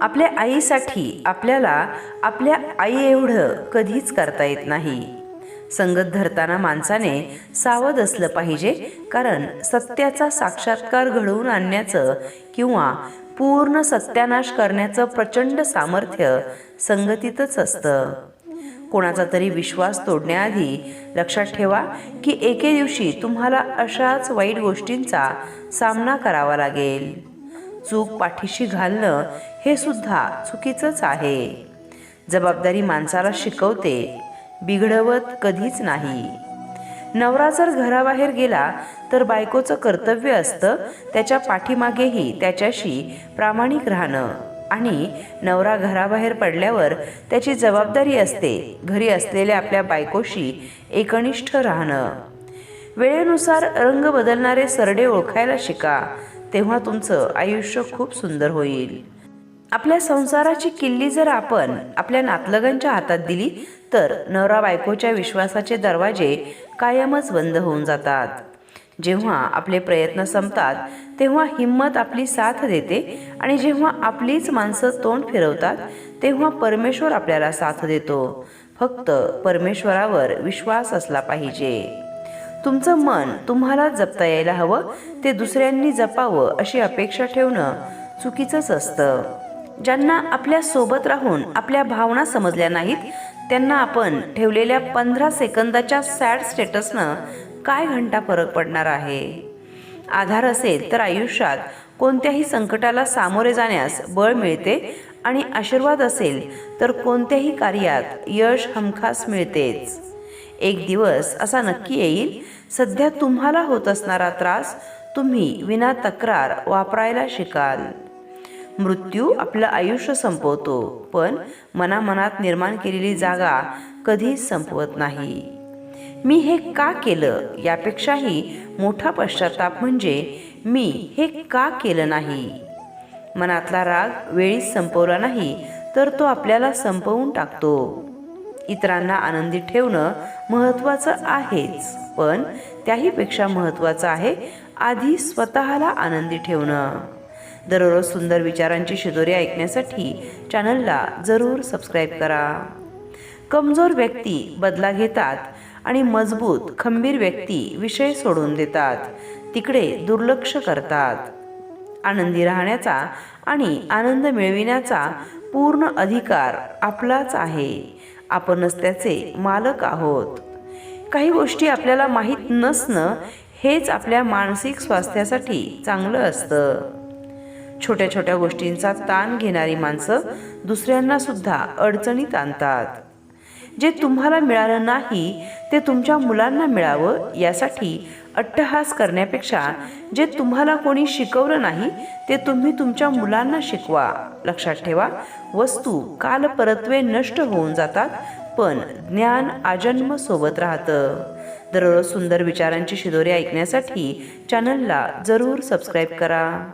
आपल्या आईसाठी आपल्याला आपल्या आई एवढं कधीच करता येत नाही. संगत धरताना माणसाने सावध असलं पाहिजे कारण सत्याचा साक्षात्कार घडवून आणण्याचं किंवा पूर्ण सत्यानाश करण्याचं प्रचंड सामर्थ्य संगतीतच असतं. कोणाचा तरी विश्वास तोडण्याआधी लक्षात ठेवा की एके दिवशी तुम्हाला अशाच वाईट गोष्टींचा सामना करावा लागेल. चूक पाठीशी घालणं हे सुद्धा चुकीचंच आहे. जबाबदारी माणसाला शिकवते बिघडवत कधीच नाही. नवरा जर घराबाहेर गेला तर बायकोचं कर्तव्य असतं त्याच्या पाठीमागेही त्याच्याशी प्रामाणिक राहणं आणि नवरा घराबाहेर पडल्यावर त्याची जबाबदारी असते घरी असलेल्या आपल्या बायकोशी एकनिष्ठ राहणं. वेळेनुसार रंग बदलणारे सरडे ओळखायला शिका तेव्हा तुमचं आयुष्य खूप सुंदर होईल. आपल्या संसाराची किल्ली जर आपण आपल्या नातलगांच्या हातात दिली तर नवरा बायकोच्या विश्वासाचे दरवाजे कायमच बंद होऊन जातात. जेव्हा आपले प्रयत्न संपतात तेव्हा हिंमत आपली साथ देते आणि जेव्हा आपलीच माणसं तोंड फिरवतात तेव्हा परमेश्वर आपल्याला साथ देतो. फक्त परमेश्वरावर विश्वास असला पाहिजे. तुमचं मन तुम्हाला जपता यायला हवं ते दुसऱ्यांनी जपावं अशी अपेक्षा ठेवणं चुकीचंच असतं. ज्यांना आपल्यासोबत राहून आपल्या भावना समजल्या नाहीत त्यांना आपण ठेवलेल्या पंधरा सेकंदाच्या सॅड स्टेटसनं काय घंटा फरक पडणार आहे? आधार असेल तर आयुष्यात कोणत्याही संकटाला सामोरे जाण्यास बळ मिळते आणि आशीर्वाद असेल तर कोणत्याही कार्यात यश हमखास मिळतेच. एक दिवस असा नक्की येईल. सध्या तुम्हाला होत असणारा त्रास तुम्ही विना तक्रार वापरायला शिकाल. मृत्यू आपलं आयुष्य संपवतो पण मनामनात निर्माण केलेली जागा कधीच संपवत नाही. मी हे का केलं? यापेक्षाही मोठा पश्चाताप म्हणजे मी हे का केलं नाही? मनातला राग वेळीच संपवला नाही तर तो आपल्याला संपवून टाकतो. इतरांना आनंदी ठेवणं महत्त्वाचं आहेच. पण त्याहीपेक्षा महत्त्वाचं आहे आधी स्वतःला आनंदी ठेवणं. दररोज सुंदर विचारांची शिदोरी ऐकण्यासाठी चॅनलला जरूर सबस्क्राईब करा. कमजोर व्यक्ती बदला घेतात आणि मजबूत खंबीर व्यक्ती विषय सोडून देतात. तिकडे दुर्लक्ष करतात. आनंदी राहण्याचा आणि आनंद मिळविण्याचा पूर्ण अधिकार आपलाच आहे. आपणच त्याचे मालक आहोत. काही गोष्टी आपल्याला माहीत नसणं हेच आपल्या मानसिक स्वास्थ्यासाठी चांगलं असतं. छोट्या छोट्या गोष्टींचा ताण घेणारी माणसं दुसऱ्यांना सुद्धा अडचणीत आणतात. जे तुम्हाला मिळालं नाही ते तुमच्या मुलांना मिळावं यासाठी अट्टहास करण्यापेक्षा जे तुम्हाला कोणी शिकवलं नाही ते तुम्ही तुमच्या मुलांना शिकवा. लक्षात ठेवा वस्तू काल परत्वे नष्ट होऊन जातात पण ज्ञान आजन्म सोबत राहतं. दररोज सुंदर विचारांची शिदोरी ऐकण्यासाठी चॅनलला जरूर सबस्क्राईब करा.